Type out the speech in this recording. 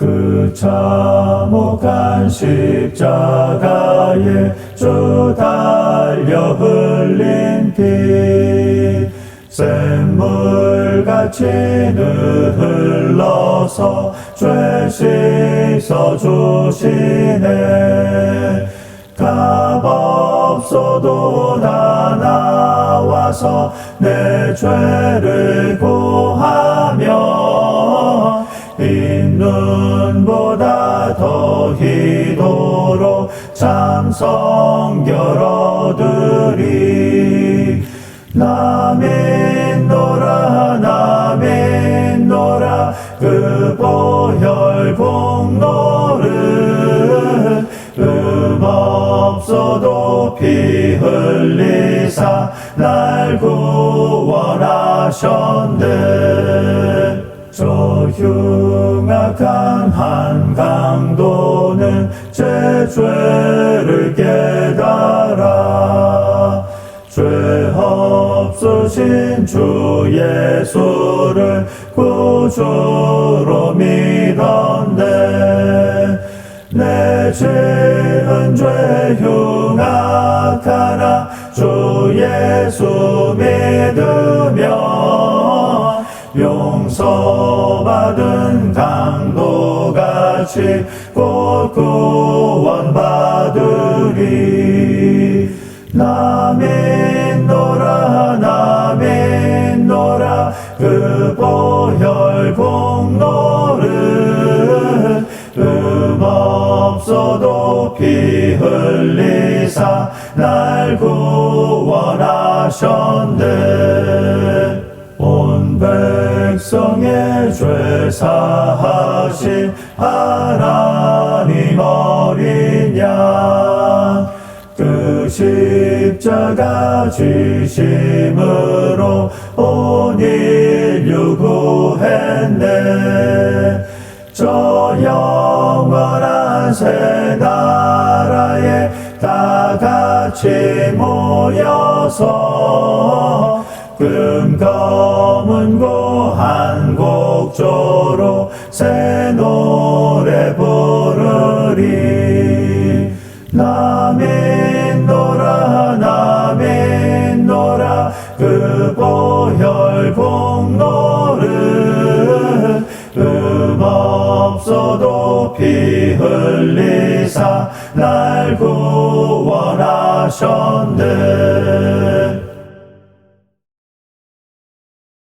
그 참혹한 십자가에 주 달려 흘린 피 샘물같이 늘 흘러서 죄 씻어 주시네. 값 없어도 다 나와서 내 죄를 고 더 희도록 참성결 얻으리. 나 믿노라 나 믿노라 그 보혈 공로를 음 없어도 피 흘리사 날 구원하셨네. 저 흉악한 한강도는 제 죄를 깨달아 죄 없으신 주 예수를 구주로 믿었네. 내 죄은 죄 흉악하나 주 예수 믿으며 용서받은 강도 같이 곧 구원 받으리. 나 믿노라 나 믿노라 그 보혈 공로를 음 없어도 피 흘리사 날 구원하셨네. 온 백성의 죄 사하신 하나님 어린 양그 십자가 지심으로 온 인류 구했네. 저 영원한 새 나라에 다 같이 모여서 금 검은 고한 곡조로 새 노래 부르리. 나 믿노라 그 보혈 공로를 음 없어도 피 흘리사 날 구원하셨네